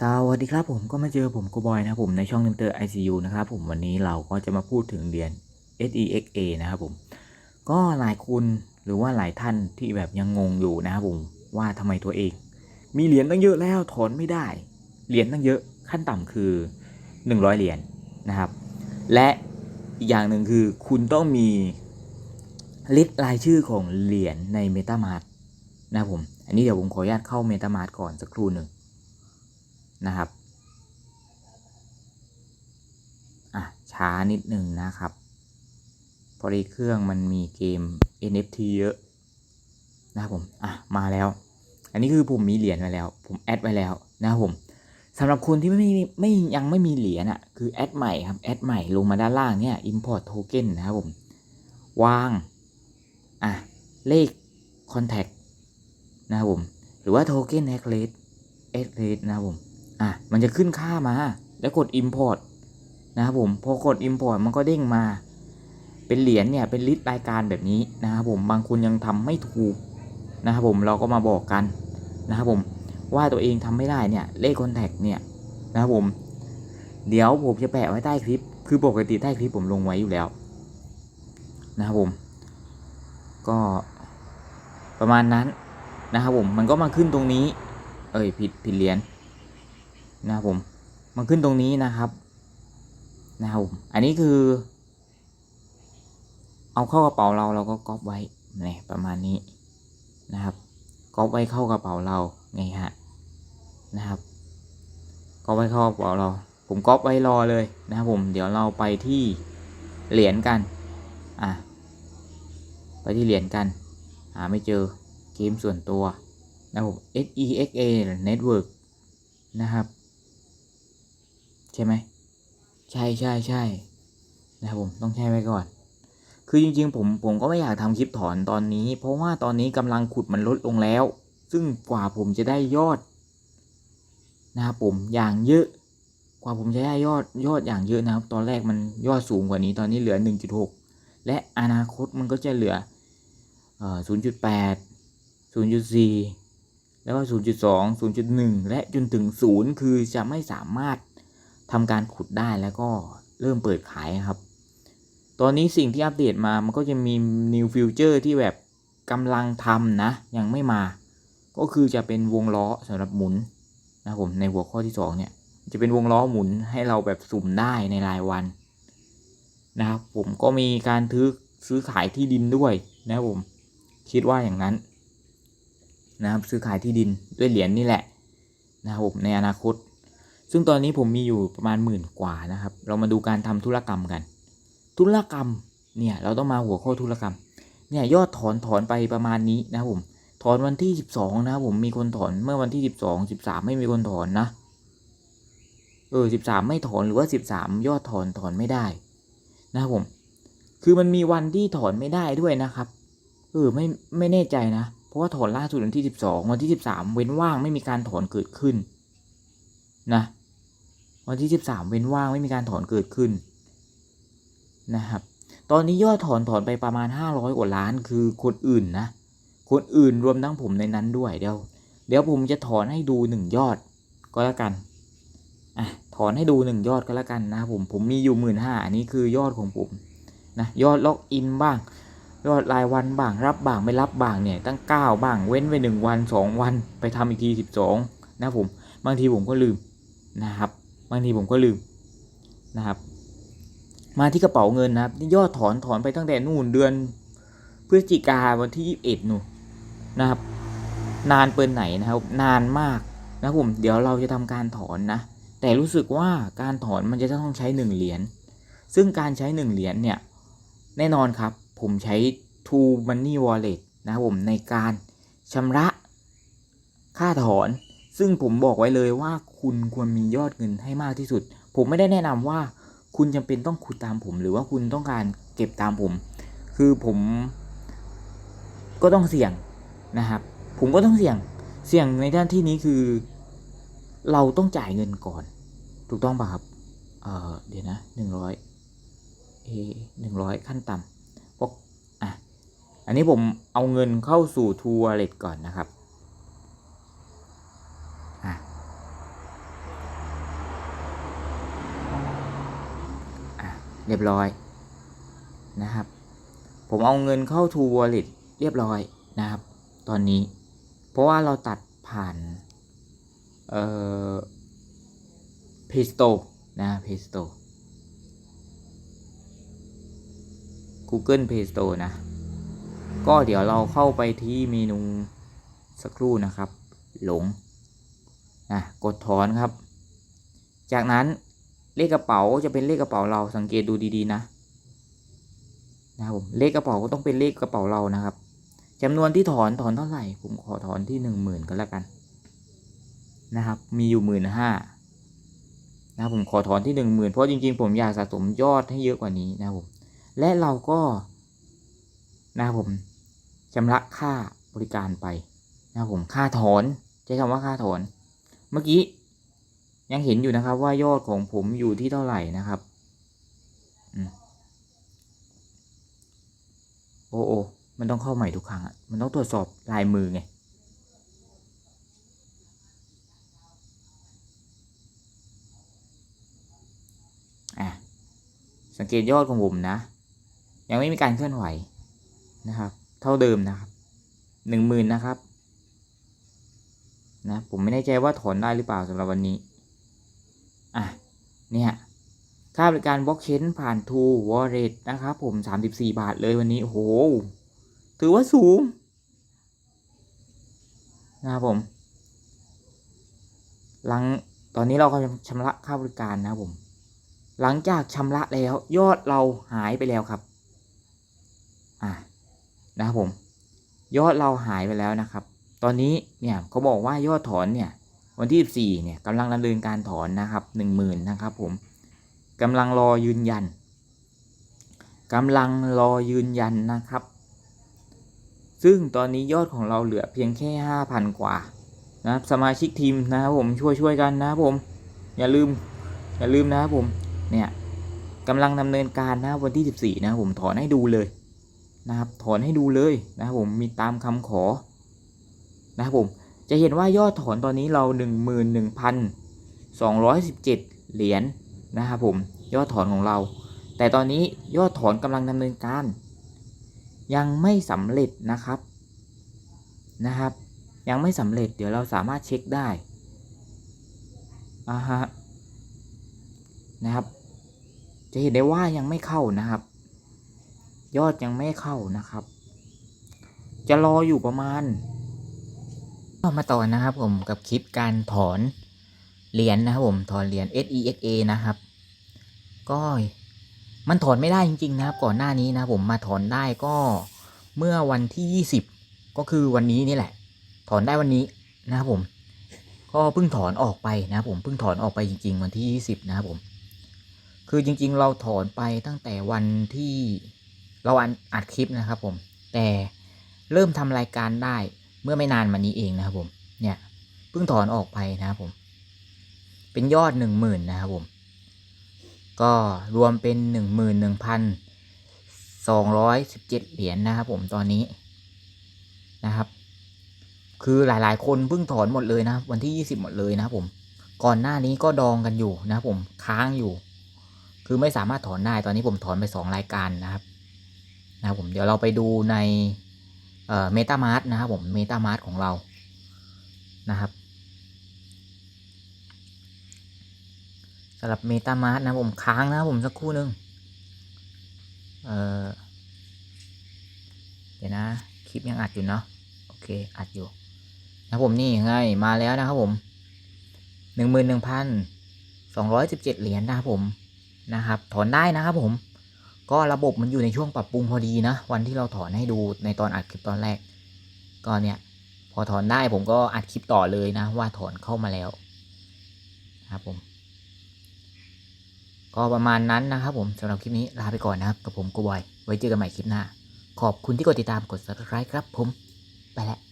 สวัสดีครับผมก็มาเจอผมโกบอยนะครับผมในช่องเนมเตอร์ ICU นะครับผมวันนี้เราก็จะมาพูดถึงเหรียญ SEXA นะครับผม ก็หลายคนหรือว่าหลายท่านที่แบบยังงงอยู่นะครับผมว่าทำไมตัวเอง มีเหรียญตั้งเยอะแล้วถอนไม่ได้ เหรียญตั้งเยอะขั้นต่ำคือ 100 เหรียญนะครับ และอีกอย่างหนึ่งคือคุณต้องมีลิสต์รายชื่อของเหรียญใน MetaMask นะครับผม อันนี้เดี๋ยวผมขออนุญาตเข้า MetaMask ก่อนสักครู่หนึ่ง นะครับอะช้านิดหนึ่งนะครับ พอดีเครื่องมันมีเกม NFT เยอะนะครับผมอะมาแล้ว อันนี้คือผมมีเหรียญไว้แล้ว ผมแอดไว้แล้วนะครับผมสำหรับคนที่ไม่ไม่ไม่ยังไม่มีเหรียญอะคือแอดใหม่ครับแอดใหม่ลงมาด้านล่างเนี่ย import token นะครับผมวางอะเลข contact นะครับผม หรือว่า token address address นะครับผม อะมันจะขึ้นค่ามา แล้วกด import นะครับผมพอกด import มันก็เด้งมา เป็นเหรียญเนี่ยเป็นลิสต์รายการแบบนี้นะครับผมบางคนยังทำไม่ถูกนะครับผมเราก็มาบอกกันนะครับผมว่าตัวเองทำไม่ได้เนี่ยเลขคอนแทคเนี่ยนะครับผม เดี๋ยวผมจะแปะไว้ใต้คลิป คือปกติใต้คลิปผมลงไว้อยู่แล้วนะครับผม ก็ประมาณนั้นนะครับผมมันก็มาขึ้นตรงนี้ เอ้ยผิดผิดเหรียญ นะครับผมมันขึ้นตรงนี้นะครับนะครับผมอันนี้คือ เอาเข้ากระเป๋าเราเราก็ก๊อปไว้เนี่ยประมาณนี้นะครับก๊อปไว้เข้ากระเป๋าเราไงฮะนะครับก๊อปไว้เข้ากระเป๋าเรา ผมก๊อปไว้รอเลยนะครับผมเดี๋ยวเราไปที่เหรียญกันอะไปที่เหรียญกัน หาไม่เจอเกมส่วนตัวนะครับ SEXA Network นะครับ ใช่ไหมใช่ใช่ใช่นะครับผมต้องแช่ไว้ก่อน คือจริงๆ ผมผมก็ไม่อยากทำคลิปถอนตอนนี้ เพราะว่าตอนนี้กำลังขุดมันลดลงแล้ว ซึ่งกว่าผมจะได้ยอดนะครับผมอย่างเยอะ กว่าผมจะได้ยอดยอดอย่างเยอะนะครับ ตอนแรกมันยอดสูงกว่านี้ตอนนี้เหลือ 1.6 และอนาคตมันก็จะเหลือเอ่อ0.8 0.4 แล้วก็0.2 0.1 และจนถึง 0 คือจะไม่สามารถ ทำการขุดได้แล้วก็เริ่มเปิดขายครับ ตอนนี้สิ่งที่อัปเดตมามันก็จะมี new feature ที่แบบกำลังทำนะ ยังไม่มา ก็คือจะเป็นวงล้อสำหรับหมุนนะครับผมในหัวข้อที่2เนี่ยจะเป็นวงล้อหมุนให้เราแบบสุ่มได้ในรายวันนะครับผมก็มีการซื้อซื้อขายที่ดินด้วยนะผมคิดว่าอย่างนั้นนะครับซื้อขายที่ดินด้วยเหรียญนี่แหละนะครับผมในอนาคต ซึ่งตอนนี้ผมมีอยู่ประมาณหมื่นกว่านะครับ เรามาดูการทำธุรกรรมกัน ธุรกรรมเนี่ยเราต้องมาหัวข้อธุรกรรม เนี่ยยอดถอนถอนไปประมาณนี้นะครับผมถอนวันที่ 12 นะครับผมมีคนถอนเมื่อวันที่ 12 13 ไม่มีคนถอนนะเออ13 ไม่ถอนหรือว่า 13 ยอดถอนถอนไม่ได้ นะครับผม คือมันมีวันที่ถอนไม่ได้ด้วยนะครับเออไม่ไม่แน่ใจนะ เพราะว่าถอนล่าสุดวันที่ 12 วันที่ 13 เว้นว่างไม่มีการถอนเกิดขึ้น นะ วันที่ 13 เว้นว่างไม่มีการถอนเกิดขึ้นนะครับ ตอนนี้ยอดถอนถอนไปประมาณ 500กว่าล้านคือคนอื่นนะ คนอื่นรวมทั้งผมในนั้นด้วยเดี๋ยว เดี๋ยวผมจะถอนให้ดูหนึ่งยอดก็แล้วกันอะถอนให้ดูหนึ่งยอดก็แล้วกันนะครับผมผมมีอยู่หมื่นห้าอันนี้คือยอดของผมนะยอดล็อกอินบ้าง ยอดรายวันบ้างรับบ้างไม่รับบ้างเนี่ยตั้งเก้าบ้างเว้นไปหนึ่งวันสองวันไปทำอีกทีสิบสองนะผมบางทีผมก็ลืมนะครับ บางทีผมก็ลืมนะครับมาที่กระเป๋าเงินนะครับนี่ยอดถอนถอนไปตั้งแต่นู่นเดือนพฤศจิกาวันที่ยี่สิบเอ็ดนู่นนะครับ นานเปินไหนนะครับ นานมากนะผมเดี๋ยวเราจะทำการถอนนะ แต่รู้สึกว่าการถอนมันจะต้องใช้หนึ่งเหรียญซึ่งการใช้หนึ่งเหรียญเนี่ยแน่นอนครับ ผมใช้ True Money Wallet นะครับผมในการชำระค่าถอน ซึ่งผมบอกไว้เลยว่าคุณควรมียอดเงินให้มากที่สุด ผมไม่ได้แนะนำว่าคุณจำเป็นต้องขุดตามผม หรือว่าคุณต้องการเก็บตามผม คือผม ก็ต้องเสี่ยงนะครับ ผมก็ต้องเสี่ยง เสี่ยงในด้านที่นี้คือ เราต้องจ่ายเงินก่อน ถูกต้องป่ะครับ เออเดี๋ยวนะหนึ่งร้อยเอหนึ่งร้อยขั้นต่ำพวกอะ อันนี้ผมเอาเงินเข้าสู่ทัวร์เลตก่อนนะครับ เรียบร้อยนะครับ ผมเอาเงินเข้า True Wallet เรียบร้อยนะครับ ตอนนี้ เพราะว่าเราตัดผ่าน เอ่อ p i s t o นะ p i s t o Google Play Store นะ ก็เดี๋ยวเราเข้าไปที่เมนูสักครู่นะครับ หลงนะกดถอนครับ จากนั้น เลขกระเป๋าจะเป็นเลขกระเป๋าเราสังเกตดูดีๆนะนะครับผมเลขกระเป๋าก็ต้องเป็นเลขกระเป๋าเรานะครับจำนวนที่ถอนถอนเท่าไหร่ ผมขอถอนที่หนึ่งหมื่นก็แล้วกันนะครับ มีอยู่หมื่นห้านะครับผมขอถอนที่หนึ่งหมื่นเพราะจริงๆ ผมอยากสะสมยอดให้เยอะกว่านี้นะครับผมและเราก็นะครับผมชำระค่าบริการไปนะครับผมค่าถอนใช้คำว่าค่าถอน เมื่อกี้ ยังเห็นอยู่นะครับว่ายอดของผมอยู่ที่เท่าไหร่นะครับโอ้โอ้มันต้องเข้าใหม่ทุกครั้งอะมันต้องตรวจสอบลายมือไง อะ สังเกตยอดของผมนะ ยังไม่มีการเคลื่อนไหวนะครับ เท่าเดิมนะครับ หนึ่งหมื่นนะครับ นะ ผมไม่แน่ใจว่าถอนได้หรือเปล่าสำหรับวันนี้ อะเนี่ยค่าบริการบล็อกเชนผ่าน True Wallet นะครับผม 34 บาทเลยวันนี้ โอ้โห ถือว่าสูง นะครับผม หลังตอนนี้เราก็ชำระค่าบริการนะครับผม หลังจากชำระแล้วยอดเราหายไปแล้วครับ อะนะครับผม ยอดเราหายไปแล้วนะครับ ตอนนี้เนี่ยเขาบอกว่ายอดถอนเนี่ย วันที่ 14เนี่ยกำลังดำเนินการถอนนะครับ 10,000นะครับผมกำลังรอยืนยันกำลังรอยืนยันนะครับ ซึ่งตอนนี้ยอดของเราเหลือเพียงแค่ 5,000 กว่านะครับสมาชิกทีมนะครับผมช่วยช่วยๆกันนะครับผม อย่าลืมอย่าลืมนะครับผมเนี่ยกำลังดำเนินการนะวันที่ 14 นะครับผมถอนให้ดูเลยนะครับถอนให้ดูเลยนะครับผมมีตามคำขอนะครับผม จะเห็นว่ายอดถอนตอนนี้เรา 11,217 เหรียญนะครับผมยอดถอนของเรา แต่ตอนนี้ยอดถอนกำลังดำเนินการ ยังไม่สำเร็จนะครับนะครับ ยังไม่สำเร็จเดี๋ยวเราสามารถเช็คได้อ่าฮะนะครับ จะเห็นได้ว่ายังไม่เข้านะครับ ยอดยังไม่เข้านะครับ จะรออยู่ประมาณ ก็มาต่อนะครับผมกับคลิปการถอนเหรียญนะครับผมถอนเหรียญ SEXA นะครับ ก็มันถอนไม่ได้จริง ๆ นะครับ ก่อนหน้านี้นะผมมาถอนได้ก็เมื่อวันที่ 20 ก็คือวันนี้นี่แหละ ถอนได้วันนี้นะครับผม ก็เพิ่งถอนออกไปนะครับผมเพิ่งถอนออกไปจริง ๆ วันที่ 20 นะครับผม คือจริง ๆ เราถอนไปตั้งแต่วันที่เราอัดอัดคลิปนะครับผม แต่เริ่มทำรายการได้ เมื่อไม่นานมานี้เองนะครับผม เนี่ยเพิ่งถอนออกไปนะครับผม เป็นยอดหนึ่งหมื่นนะครับผม ก็รวมเป็นหนึ่งหมื่นหนึ่งพันสองร้อยสิบเจ็ดเหรียญนะครับผมตอนนี้นะครับ คือหลายๆ คนเพิ่งถอนหมดเลยนะวันที่ยี่สิบหมดเลยนะครับผม ก่อนหน้านี้ก็ดองกันอยู่นะครับผมค้างอยู่ คือไม่สามารถถอนได้ตอนนี้ผมถอนไปสองรายการนะครับนะครับผมเดี๋ยวเราไปดูใน เอ่อเมตามาร์นะครับผมเมตามาร์ของเรานะครับสำหรับเมตามาร์นะผมค้างนะครับผมสักครู่หนึ่งเอ่อเดี๋ยวนะ คลิปยังอัดอยู่เนาะโอเคอัดอยู่นะผมนี่ไงมาแล้วนะครับผมหนึ่งหมื่นหนึ่งพันสองร้อยสิบเจ็ดเหรียญนะครับผมนะครับ ถอนได้นะครับผม ก็ระบบมันอยู่ในช่วงปรับปรุงพอดีนะ วันที่เราถอนให้ดูในตอนอัดคลิปตอนแรก ก็เนี่ยพอถอนได้ผมก็อัดคลิปต่อเลยนะ ว่าถอนเข้ามาแล้วนะครับผม ก็ประมาณนั้นนะครับผมสำหรับคลิปนี้ลาไปก่อนนะครับกับผมกูบอย ไว้เจอกันใหม่คลิปหน้า ขอบคุณที่กดติดตามกด subscribe ครับผม ไปแล้ว